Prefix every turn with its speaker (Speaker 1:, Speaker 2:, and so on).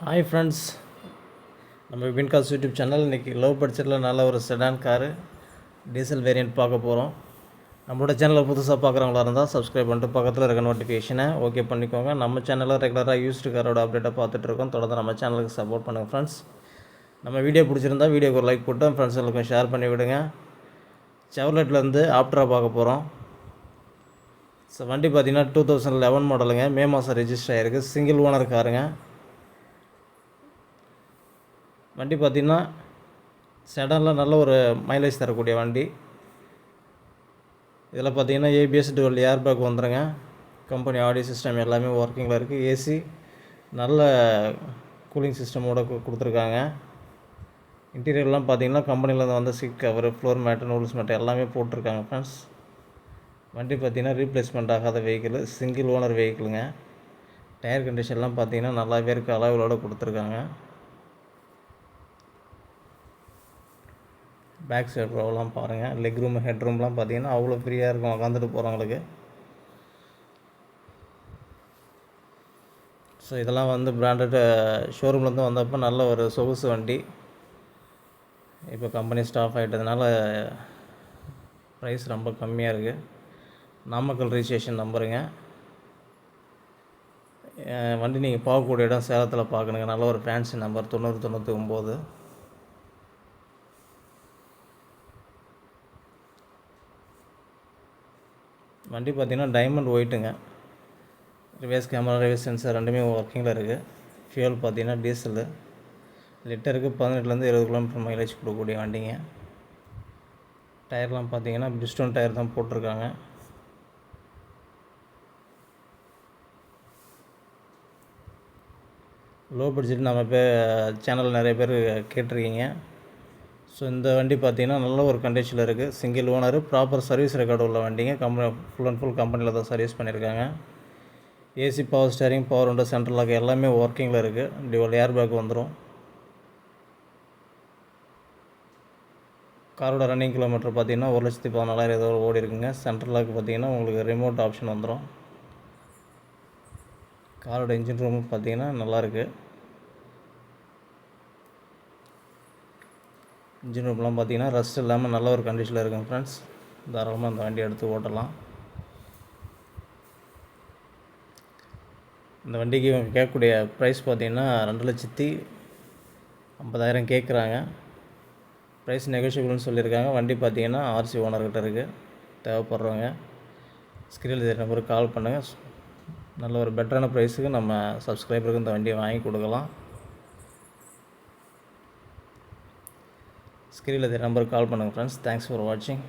Speaker 1: Hi friends நம்ம வின்காஸ் YouTube channel. இன்றைக்கி லவ் பட்ஜெட்டில் நல்ல ஒரு செடான் காரு டீசல் வேரியண்ட் பார்க்க போகிறோம் நம்மளோட சேனலை புதுசாக பார்க்குறவங்களா இருந்தால் சப்ஸ்கிரைப் பண்ணிட்டு பக்கத்தில் இருக்க நோட்டிஃபிகேஷனை ஓகே பண்ணிக்கோங்க. நம்ம சேனலில் ரெகுலராக யூஸ்டு காரோட அப்டேட்டை பார்த்துட்ருக்கோம் தொடர்ந்து நம்ம சேனலுக்கு சப்போர்ட் பண்ணுங்கள் ஃப்ரெண்ட்ஸ் நம்ம வீடியோ பிடிச்சிருந்தா வீடியோக்கு ஒரு லைக் போட்டு ஃப்ரெண்ட்ஸுங்களுக்கும் ஷேர் பண்ணி விடுங்க. செவர்லெட்லேருந்து ஆப்டரா பார்க்க போகிறோம் ஸோ வண்டி பார்த்தீங்கன்னா டூ தௌசண்ட் லெவன் மாடலுங்க மே மாதம் ரெஜிஸ்டர் ஆகிருக்கு சிங்கிள் ஓனர் காருங்க வண்டி பார்த்திங்கன்னா செடனில் நல்ல ஒரு மைலேஜ் தரக்கூடிய வண்டி. இதில் பார்த்தீங்கன்னா ஏபிஎஸ் டுவெல் ஏர் பேக் வந்துடுங்க கம்பெனி ஆடியோ சிஸ்டம் எல்லாமே ஒர்க்கிங்கில் இருக்குது ஏசி நல்ல கூலிங் சிஸ்டமோட கொடுத்துருக்காங்க. இன்டீரியர்லாம் பார்த்தீங்கன்னா கம்பெனிலேருந்து வந்த சீட் கவர் ஃப்ளோர் மேட்டு நூல்ஸ் மேட்டு எல்லாமே போட்டிருக்காங்க ஃப்ரெண்ட்ஸ் வண்டி பார்த்தீங்கன்னா ரீப்ளேஸ்மெண்ட் ஆகாத வெஹிக்கிள் சிங்கிள் ஓனர் வெஹிக்கிளுங்க டயர் கண்டிஷன்லாம் பார்த்தீங்கன்னா நல்லாவே இருக்குது அளவுகளோடு கொடுத்துருக்காங்க. பேக் சைடு ரோலாம் பாருங்கள் லெக் ரூம் ஹெட் ரூம்லாம் பார்த்தீங்கன்னா அவ்வளோ ஃப்ரீயாக இருக்கும். உக்காந்துட்டு போகிறவங்களுக்கு ஸோ இதெல்லாம் வந்து பிராண்டட் ஷோரூம்லேருந்து வந்தப்போ நல்ல ஒரு சொகுசு வண்டி. இப்போ கம்பெனி ஸ்டாஃப் ஆகிட்டதுனால ப்ரைஸ் ரொம்ப கம்மியாக இருக்குது நாமக்கல் ரிஜிஸ்ட்ரேஷன் நம்பருங்க வண்டி நீங்கள் பார்க்கக்கூடிய இடம் சேலத்தில் பார்க்கணுங்க நல்ல ஒரு ஃபேன்சி நம்பர் தொண்ணூறு தொண்ணூற்றி ஒம்பது வண்டி பார்த்தீங்கன்னா டைமண்ட் ஒயிட்டுங்க ரிவேஸ் கேமரா ரிவேஸ் சென்சார் ரெண்டுமே ஒர்க்கிங்கில் இருக்குது ஃபியூல் பார்த்தீங்கன்னா டீசலு லிட்டருக்கு பதினெட்டுலேருந்து இருபது கிலோமீட்டர் மைலேஜ் கொடுக்கக்கூடிய வண்டிங்க. டயர்லாம் பார்த்தீங்கன்னா பிஸ்டோன் டயர் தான் போட்டிருக்காங்க. லோ பட்ஜெட் நம்ம இப்போ சேனல் நிறைய பேர் கேட்டிருக்கீங்க. ஸோ இந்த வண்டி பார்த்தீங்கன்னா நல்ல ஒரு கண்டிஷனில் இருக்குது single owner proper service record உள்ள வண்டிங்க. கம்பெனி ஃபுல் அண்ட் ஃபுல் கம்பெனியில் தான் சர்வீஸ் பண்ணியிருக்காங்க. AC power steering power window central lock எல்லாமே ஒர்க்கிங்கில் இருக்குது டிவல் ஏர் பேக் வந்துடும் காரோட ரன்னிங் கிலோமீட்டர் பார்த்தீங்கன்னா ஒரு லட்சத்தி பதினாலாயிரம் ஏதோ ஓடி இருக்குங்க. சென்ட்ரல் லாக் பார்த்தீங்கன்னா உங்களுக்கு ரிமோட் ஆப்ஷன் வந்துடும் காரோட இன்ஜின் ரூம் பார்த்தீங்கன்னா நல்லாயிருக்கு இன்ஜின் ரூம்லாம் பார்த்தீங்கன்னா ரஸ்ட் இல்லாமல் நல்ல ஒரு கண்டிஷனில் இருக்கும் ஃப்ரெண்ட்ஸ் தாராளமாக அந்த வண்டி எடுத்து ஓட்டலாம். இந்த வண்டிக்கு இவங்க கேட்கக்கூடிய ப்ரைஸ் பார்த்தீங்கன்னா ரெண்டு லட்சத்தி ஐம்பதாயிரம் கேட்குறாங்க. ப்ரைஸ் நெகோஷியபிள்னு சொல்லியிருக்காங்க. வண்டி பார்த்தீங்கன்னா ஆர்சி ஓனர்கிட்ட இருக்குது தேவைப்படுறவங்க ஸ்க்ரீனில் தெரிய நம்பருக்கு கால் பண்ணுங்கள் நல்ல ஒரு பெட்டரான ப்ரைஸுக்கு நம்ம சப்ஸ்கிரைபருக்கு இந்த வண்டியை வாங்கி கொடுக்கலாம். ஸ்க்ரீனில் தெரிய நம்பருக்கு கால் பண்ணுங்கள் ஃப்ரெண்ட்ஸ் தேங்க்ஸ் ஃபார் வாட்சிங்